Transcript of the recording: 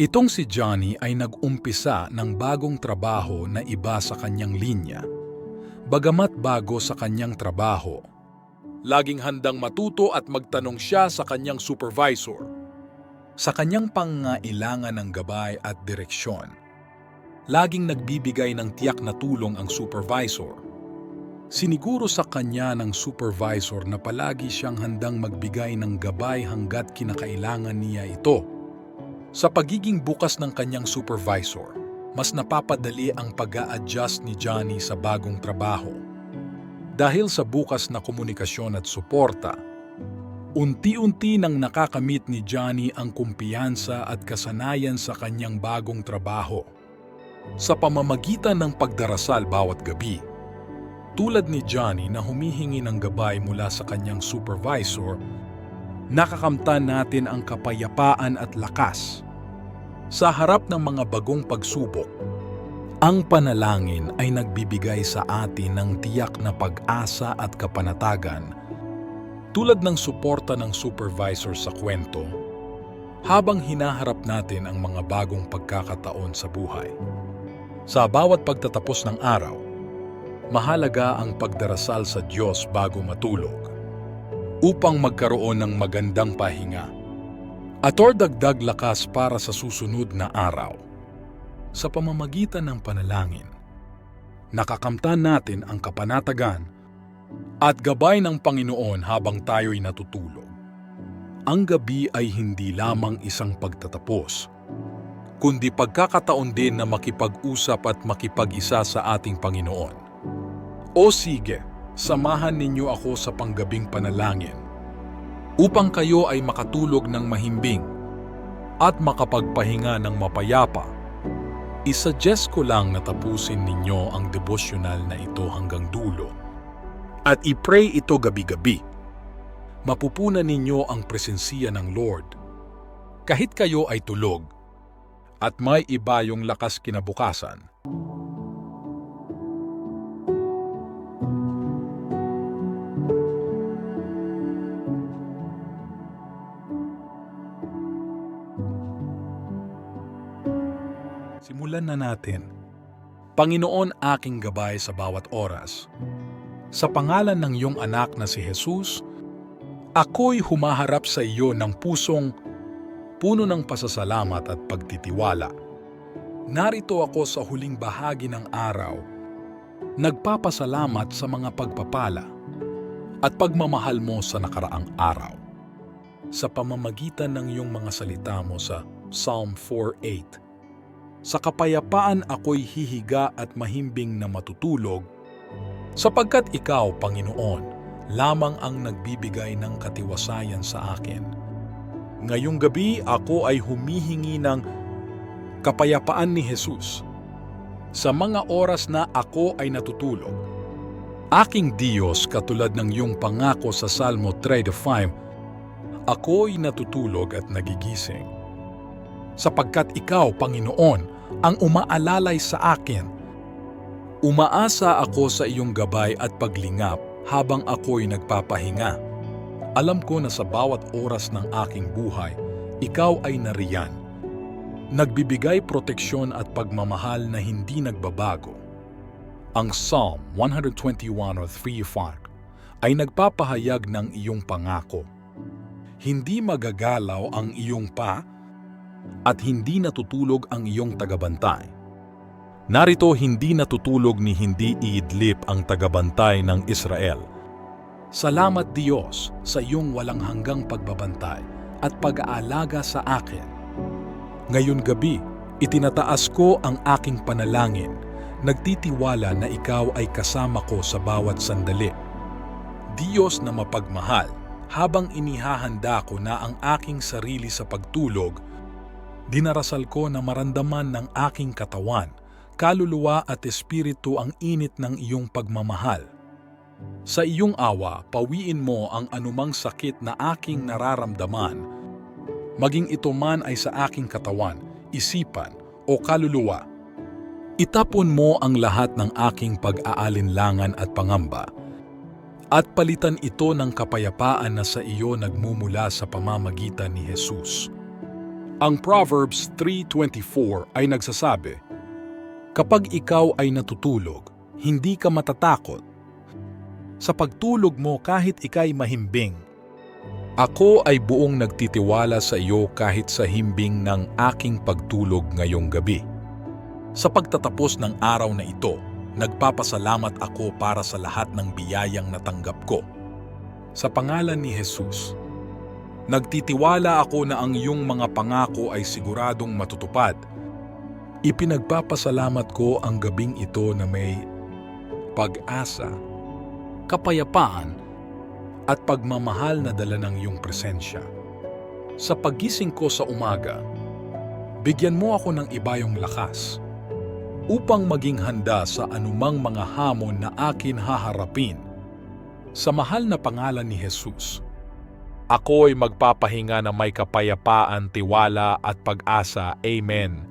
Itong si Johnny ay nag-umpisa ng bagong trabaho na iba sa kanyang linya. Bagamat bago sa kanyang trabaho, laging handang matuto at magtanong siya sa kanyang supervisor. Sa kanyang pangailangan ng gabay at direksyon, laging nagbibigay ng tiyak na tulong ang supervisor. Siniguro sa kanya ng supervisor na palagi siyang handang magbigay ng gabay hanggat kinakailangan niya ito. Sa pagiging bukas ng kanyang supervisor, mas napapadali ang pag adjust ni Johnny sa bagong trabaho. Dahil sa bukas na komunikasyon at suporta, unti-unti nang nakakamit ni Johnny ang kumpiyansa at kasanayan sa kanyang bagong trabaho. Sa pamamagitan ng pagdarasal bawat gabi, tulad ni Johnny na humihingi ng gabay mula sa kanyang supervisor, nakakamtan natin ang kapayapaan at lakas. Sa harap ng mga bagong pagsubok, ang panalangin ay nagbibigay sa atin ng tiyak na pag-asa at kapanatagan tulad ng suporta ng supervisor sa kwento habang hinaharap natin ang mga bagong pagkakataon sa buhay. Sa bawat pagtatapos ng araw, mahalaga ang pagdarasal sa Diyos bago matulog upang magkaroon ng magandang pahinga at or dagdag lakas para sa susunod na araw. Sa pamamagitan ng panalangin, nakakamtan natin ang kapanatagan at gabay ng Panginoon habang tayo'y natutulog. Ang gabi ay hindi lamang isang pagtatapos, kundi pagkakataon din na makipag-usap at makipag-isa sa ating Panginoon. O sige, samahan ninyo ako sa panggabing panalangin upang kayo ay makatulog ng mahimbing at makapagpahinga ng mapayapa. Isuggest ko lang na tapusin ninyo ang devotional na ito hanggang dulo at i-pray ito gabi-gabi. Mapupunan ninyo ang presensiya ng Lord. Kahit kayo ay tulog at may iba yung lakas kinabukasan, Simulan na natin. Panginoon aking gabay sa bawat oras. Sa pangalan ng iyong anak na si Jesus, ako'y humaharap sa iyo ng pusong puno ng pasasalamat at pagtitiwala. Narito ako sa huling bahagi ng araw, nagpapasalamat sa mga pagpapala at pagmamahal mo sa nakaraang araw. Sa pamamagitan ng iyong mga salita mo sa Psalm 4.8, sa kapayapaan ako'y hihiga at mahimbing na matutulog, sapagkat ikaw, Panginoon, lamang ang nagbibigay ng katiwasayan sa akin. Ngayong gabi ako ay humihingi ng kapayapaan ni Jesus. Sa mga oras na ako ay natutulog, Aking Diyos, katulad ng iyong pangako sa Salmo 3.5, ako'y natutulog at nagigising sapagkat ikaw, Panginoon, ang umaalalay sa akin. Umaasa ako sa iyong gabay at paglingap habang ako'y nagpapahinga. Alam ko na sa bawat oras ng aking buhay, ikaw ay nariyan. Nagbibigay proteksyon at pagmamahal na hindi nagbabago. Ang Psalm 121 or 3 ay nagpapahayag ng iyong pangako. Hindi magagalaw ang iyong pa at hindi natutulog ang iyong tagabantay. Narito hindi natutulog ni hindi iidlip ang tagabantay ng Israel. Salamat Diyos sa iyong walang hanggang pagbabantay at pag-aalaga sa akin. Ngayon gabi, itinataas ko ang aking panalangin, nagtitiwala na ikaw ay kasama ko sa bawat sandali. Diyos na mapagmahal, habang inihahanda ko na ang aking sarili sa pagtulog, dinarasal ko na maramdaman ng aking katawan, kaluluwa at espiritu ang init ng iyong pagmamahal. Sa iyong awa, pawiin mo ang anumang sakit na aking nararamdaman, maging ito man ay sa aking katawan, isipan o kaluluwa. Itapon mo ang lahat ng aking pag-aalinlangan at pangamba, at palitan ito ng kapayapaan na sa iyo nagmumula sa pamamagitan ni Jesus. Ang Proverbs 3.24 ay nagsasabi, Kapag ikaw ay natutulog, hindi ka matatakot. Sa pagtulog mo kahit ikay mahimbing. Ako ay buong nagtitiwala sa iyo kahit sa himbing ng aking pagtulog ngayong gabi. Sa pagtatapos ng araw na ito, nagpapasalamat ako para sa lahat ng biyayang natanggap ko. Sa pangalan ni Jesus, nagtitiwala ako na ang iyong mga pangako ay siguradong matutupad. Ipinagpapasalamat ko ang gabing ito na may pag-asa, kapayapaan, at pagmamahal na dala ng iyong presensya. Sa pagising ko sa umaga, bigyan mo ako ng ibayong lakas upang maging handa sa anumang mga hamon na akin haharapin. Sa mahal na pangalan ni Jesus, ako'y magpapahinga na may kapayapaan, tiwala at pag-asa. Amen.